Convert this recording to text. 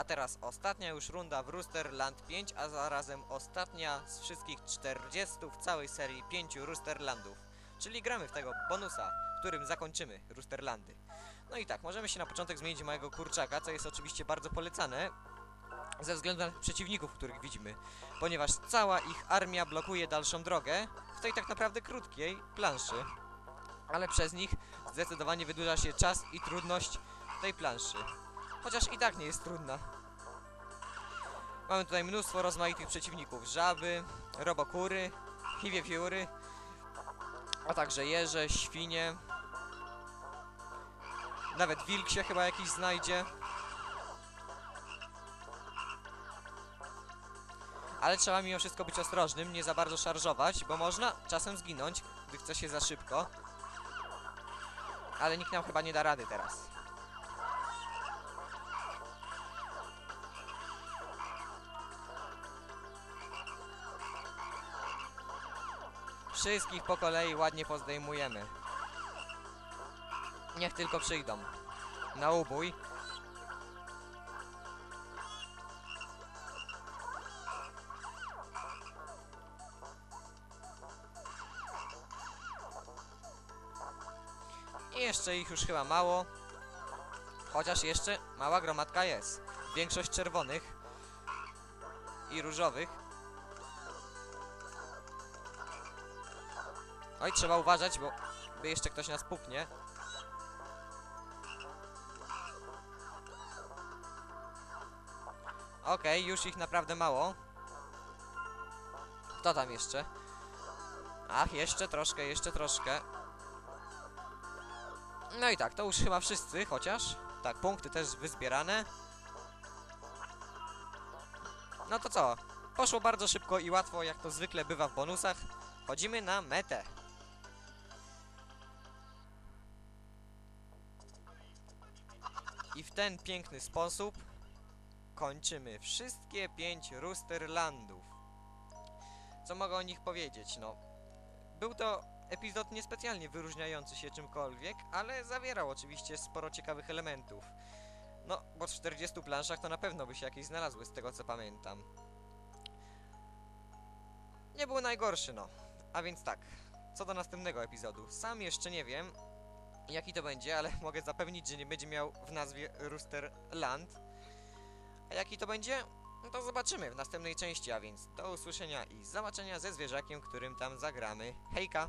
A teraz ostatnia już runda w Roosterland 5, a zarazem ostatnia z wszystkich 40 w całej serii 5 Roosterlandów. Czyli gramy w tego bonusa, którym zakończymy Roosterlandy. No i tak, możemy się na początek zmienić mojego kurczaka, co jest oczywiście bardzo polecane, ze względu na przeciwników, których widzimy, ponieważ cała ich armia blokuje dalszą drogę w tej tak naprawdę krótkiej planszy. Ale przez nich zdecydowanie wydłuża się czas i trudność tej planszy. Chociaż i tak nie jest trudna. Mamy tutaj mnóstwo rozmaitych przeciwników. Żaby, robokury, chiwiewióry, a także jeże, świnie. Nawet wilk się chyba jakiś znajdzie. Ale trzeba mimo wszystko być ostrożnym, nie za bardzo szarżować, bo można czasem zginąć, gdy chce się za szybko. Ale nikt nam chyba nie da rady teraz. Wszystkich po kolei ładnie pozdejmujemy. Niech tylko przyjdą. Na ubój. Jeszcze ich już chyba mało. Chociaż jeszcze mała gromadka jest. Większość czerwonych i różowych. Oj, trzeba uważać, bo by jeszcze ktoś nas puknie. Okej, już ich naprawdę mało. Kto tam jeszcze? Ach, jeszcze troszkę, jeszcze troszkę. No i tak, to już chyba wszyscy, chociaż. Tak, punkty też wyzbierane. No to co? Poszło bardzo szybko i łatwo, jak to zwykle bywa w bonusach. Chodzimy na metę. I w ten piękny sposób kończymy wszystkie pięć Roosterlandów. Co mogę o nich powiedzieć? No, był to epizod niespecjalnie wyróżniający się czymkolwiek, ale zawierał oczywiście sporo ciekawych elementów. No, w 40 planszach to na pewno by się jakieś znalazły z tego co pamiętam. Nie był najgorszy, no. A więc tak, co do następnego epizodu. Sam jeszcze nie wiem, jaki to będzie, ale mogę zapewnić, że nie będzie miał w nazwie Rooster Land. A jaki to będzie? No to zobaczymy w następnej części, a więc do usłyszenia i zobaczenia ze zwierzakiem, którym tam zagramy. Hejka!